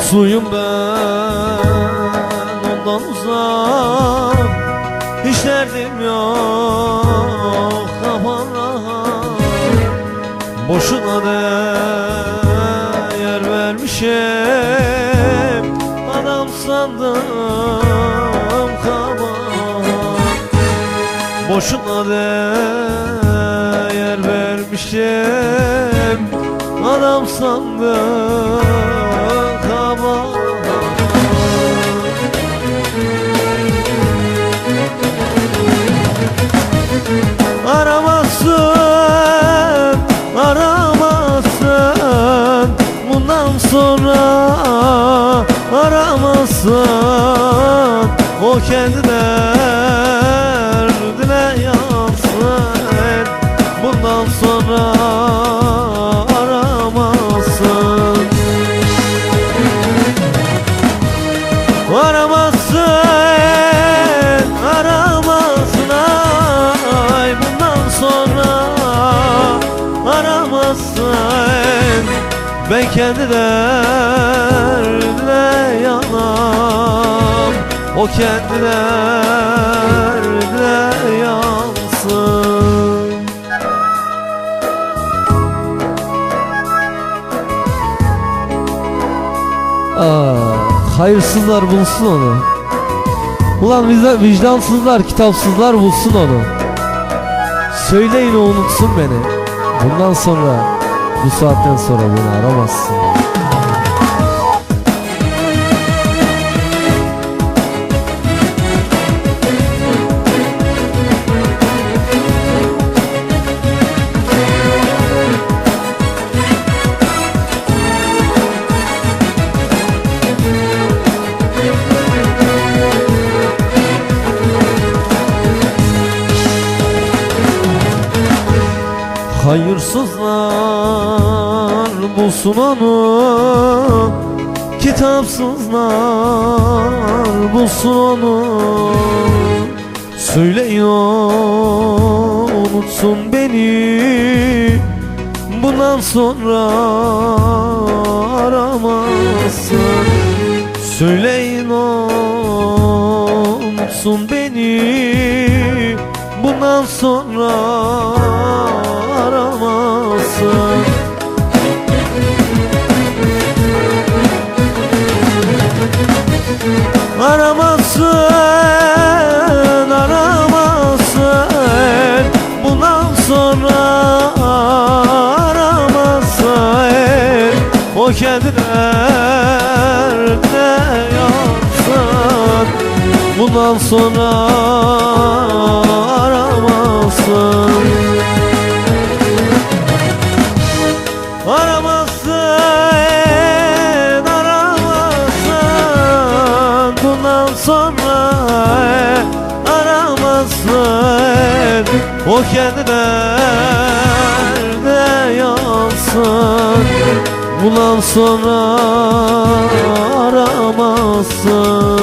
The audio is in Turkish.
Mutluyum ben. Ondan uzak Hiç derdim yok. Kafam rahat Boşuna değer vermişim. Adam sandım kabahat Boşuna değer vermişim. Adam sandım Aramazsın, aramazsın. Bundan sonra aramazsın. O kendi Aramazsın, aramazsın ay. Bundan sonra aramazsın Ben kendi derdine yanam. O kendi derdine yansın. Aa, hayırsızlar bulsun onu. Ulan vicdan, vicdansızlar, kitapsızlar bulsun onu. Söyleyin o unutsun beni. Bundan sonra, bu saatten sonra beni aramazsın. Hayırsızlar bulsun onu Kitapsızlar bulsun onu. Söyleyin unutsun beni Bundan sonra aramasın. Söyleyin unutsun beni Bundan sonra Aramasın, aramasın. Bundan sonra aramasın. O kendi derdine yansın. Bundan sonra sonra aramasın O kendi derdine yansın. Bundan sonra aramasın